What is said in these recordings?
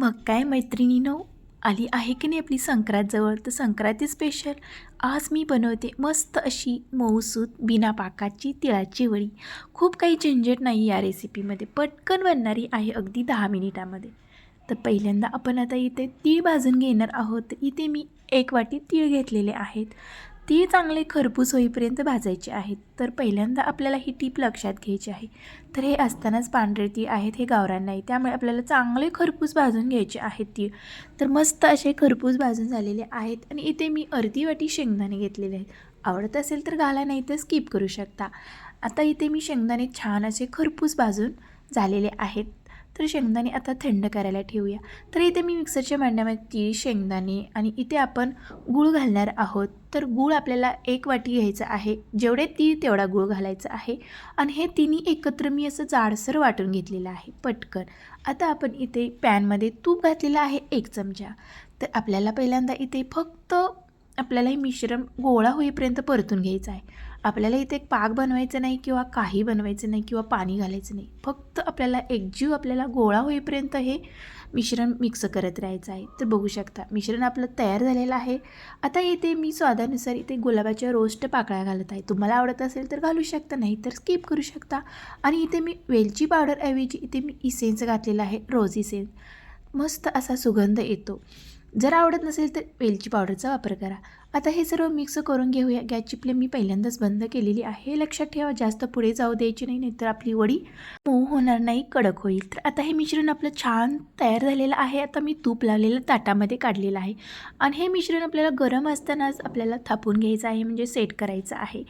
मग काय मैत्रिणीनो आली आहे की नाही आपली संक्रांतजवळ? तर संक्रांती स्पेशल आज मी बनवते मस्त अशी मऊसूत बिना पाकाची तिळाची वडी. खूप काही झंझट नाही या रेसिपीमध्ये पटकन बनणारी आहे अगदी दहा मिनिटामध्ये. तर पहिल्यांदा आपण आता इथे तीळ भाजून घेणार आहोत. तर इथे मी एक वाटी तीळ घेतलेले आहेत. ती चांगले खरपूस होईपर्यंत भाजायचे आहेत तर पहिल्यांदा आपल्याला ही टीप लक्षात घ्यायची आहे. तर हे असतानाच पांढरे ती आहेत हे गावरान नाही. त्यामुळे आपल्याला चांगले खरपूस भाजून घ्यायचे आहेत ती तर मस्त असे खरपूस भाजून झालेले आहेत आणि इथे मी अर्धी वाटी शेंगदाणे घेतलेले आहेत. आवडत असेल तर घाला नाही तर स्किप करू शकता. आता इथे मी शेंगदाणे छान असे खरपूस भाजून झालेले आहेत. तर शेंगदाणे आता थंड करायला ठेवूया. तर इथे मी मिक्सरच्या भांड्यामध्ये शेंगदाणे आणि इथे आपण गूळ घालणार आहोत. तर गूळ आपल्याला एक वाटी घ्यायचं आहे. जेवढे तीळ तेवढा गूळ घालायचा आहे. आणि हे तिन्ही एकत्र मी असं जाडसर वाटून घेतलेलं आहे. पटकन. आता आपण इथे पॅनमध्ये तूप घातलेलं आहे एक चमचा. तर आपल्याला पहिल्यांदा इथे फक्त आपल्याला हे मिश्रण गोळा होईपर्यंत परतून घ्यायचं आहे. आपल्याला इथे एक पाक बनवायचं नाही किंवा काही बनवायचं नाही किंवा पाणी घालायचं नाही. फक्त आपल्याला एकजीव आपल्याला गोळा होईपर्यंत हे मिश्रण मिक्स करत राहायचं आहे. तर बघू शकता मिश्रण आपलं तयार झालेलं आहे. आता इथे मी स्वादानुसार इथे गुलाबाच्या रोस्ट पाकळ्या घालत आहे. तुम्हाला आवडत असेल तर घालू शकता नाही तर स्किप करू शकता. आणि इथे मी वेलची पावडरऐवजी इथे मी इसेन्स घातलेला आहे रोज इसेन्स. मस्त असा सुगंध येतो. जर आवडत नसेल तर वेलची पावडरचा वापर करा. आता हे सर्व मिक्स करून घेऊया. गॅसची फ्लेम मी पहिल्यांदाच बंद केलेली आहे. लक्षात ठेवा जास्त पुढे जाऊ द्यायची नाही नाहीतर आपली वडी मऊ होणार नाही कडक होईल. तर आता हे मिश्रण आपलं छान तयार झालेलं आहे. आता मी तूप लावलेलं ताटामध्ये काढलेलं आहे. आणि हे मिश्रण आपल्याला गरम असतानाच आपल्याला थापून घ्यायचं आहे म्हणजे सेट करायचं आहे.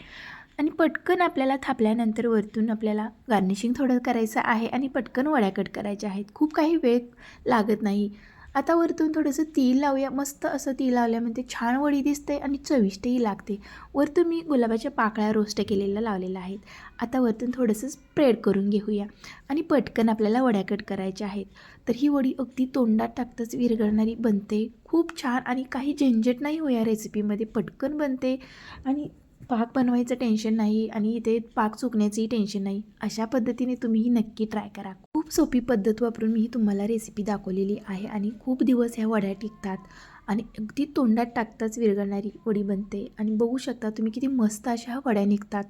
आणि पटकन आपल्याला थापल्यानंतर वरतून आपल्याला गार्निशिंग थोडं करायचं आहे. आणि पटकन वड्या कट करायच्या आहेत. खूप काही वेळ लागत नाही. आता वरतून थोडंसं तेल लावूया. मस्त असं तेल लावल्यामध्ये छान वडी दिसते आणि चविष्टही लागते. वरतून मी गुलाबाच्या पाकळ्या रोस्ट केलेल्या लावलेल्या आहेत. आता वरतून थोडंसं स्प्रेड करून घेऊया. आणि पटकन आपल्याला वड्या कट करायच्या आहेत. तर ही वडी अगदी तोंडात टाकताच विरघळणारी बनते. खूप छान आणि काही झंझट नाही हो या रेसिपीमध्ये पटकन बनते आणि पाक बनवायचं टेन्शन नाही आणि इथे पाक चुकण्याचंही टेन्शन नाही. अशा पद्धतीने तुम्ही ही नक्की ट्राय करा. खूप सोपी पद्धत वापरून मी ही तुम्हाला रेसिपी दाखवलेली आहे आणि खूप दिवस ह्या वड्या टिकतात आणि अगदी तोंडात टाकताच विरघळणारी वडी बनते. आणि बघू शकता तुम्ही किती मस्त अशा ह्या वड्या निघतात.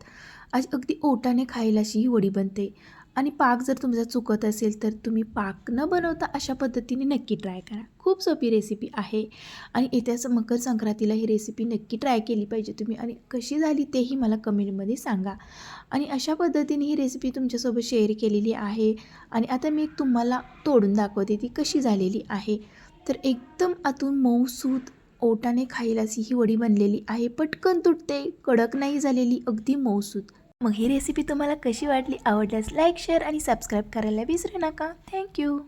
आज अगदी ओटाने खायला अशी ही वडी बनते. आणि पाक जर तुमचा चुकत असेल तर तुम्ही पाक न बनवता अशा पद्धतीने नक्की ट्राय करा. खूप सोपी रेसिपी आहे. आणि येत्याच मकर संक्रांतीला ही रेसिपी नक्की ट्राय केली पाहिजे तुम्ही आणि कशी झाली तेही मला कमेंटमध्ये सांगा. आणि अशा पद्धतीने ही रेसिपी तुमच्यासोबत शेअर केलेली आहे. आणि आता मी तुम्हाला तोडून दाखवते ती कशी झालेली आहे. तर एकदम आतून मऊसूत ओटाने खायला अशी ही वडी बनलेली आहे. पटकन तुटते कडक नाही झालेली अगदी मऊसूत. मग ही रेसिपी तुम्हाला कशी वाटली आवडल्यास लाईक शेअर आणि सबस्क्राईब करायला विसरू नका. थँक्यू